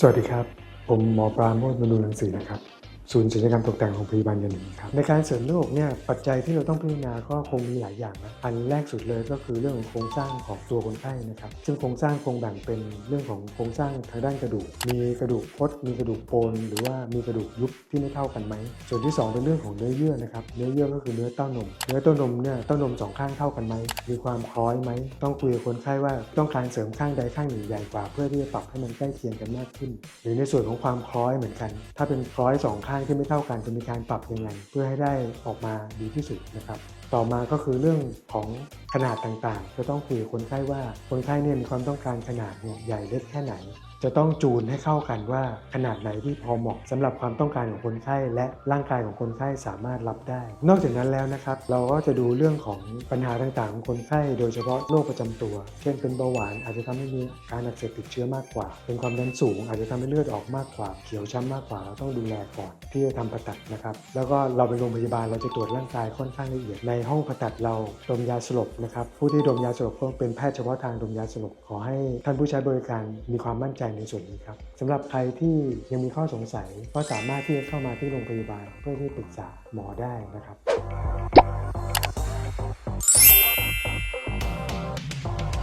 สวัสดีครับ ผมหมอปราโมทมนูลังสีนะครับ ศูนย์ศัลยกรรมตกแต่งของพยาบาลยันหนึ่งครับในการเสริมหน้าอกเนี่ยปัจจัยที่เราต้องพิจารณาก็คงมีหลายอย่างนะอันแรกสุดเลยก็คือเรื่องของโครงสร้างของตัวคนไข้นะครับซึ่งโครงสร้างคงแบ่งเป็นเรื่องของโครงสร้างทางด้านกระดูก มีกระดูกคดมีกระดูกโปนหรือว่ามีกระดูกยุบที่ไม่เท่ากันไหมส่วนที่สองเป็นเรื่องของเนื้อเยื่อนะครับเนื้อเยื่อก็คือเนื้อเต้านม เนื้อเต้านมเนี่ยเต้านมสองข้างเท่ากันไหมมีความคล้อยไหมต้องคุยกับคนไข้ว่าต้องการเสริมข้างใดข้างหนึ่งใหญ่กว่า เพื่อที่จะปรับให้มันใกล้เคียงกันมากขึ้น หรือในส่วนของความคล้อยเหมือนกัน ถ้าเป็นคล้อยสองข้างที่ไม่เท่ากันจะมีการปรับยังไง เพื่อให้ได้ออกมาดีที่สุดนะครับต่อมาก็คือเรื่องของขนาดต่างๆ จะต้องคุยกับคนไข้ว่าคนไข้เนี่ยมีความต้องการขนาดเนี่ยใหญ่เล็กแค่ไหน จะต้องจูนให้เข้ากันว่าขนาดไหนที่พอเหมาะสำหรับความต้องการของคนไข้ และร่างกายของคนไข้สามารถรับได้ นอกจากนั้นแล้วนะครับ เราก็จะดูเรื่องของปัญหาต่างๆของคนไข้ โดยเฉพาะโรคประจำตัว เช่นเป็นเบาหวานอาจจะทำให้มีการอักเสบติดเชื้อมากกว่า เป็นความดันสูงอาจจะทำให้เลือดออกมากกว่า เขียวช้ำมากกว่าเราต้องดูแลก่อนที่จะทำผ่าตัดนะครับ แล้วก็เราเป็นโรงพยาบาลเราจะตรวจร่างกายค่อนข้างละเอียดในห้องผ่าตัดเราดมยาสลบนะครับผู้ที่ดมยาสลบก็เป็นแพทย์เฉพาะทางดมยาสลบขอให้ท่านผู้ใช้บริการมีความมั่นใจในส่วนนี้ครับสำหรับใครที่ยังมีข้อสงสัยก็สามารถที่จะเข้ามาที่โรงพยาบาลเพื่อที่ปรึกษาหมอได้นะครับ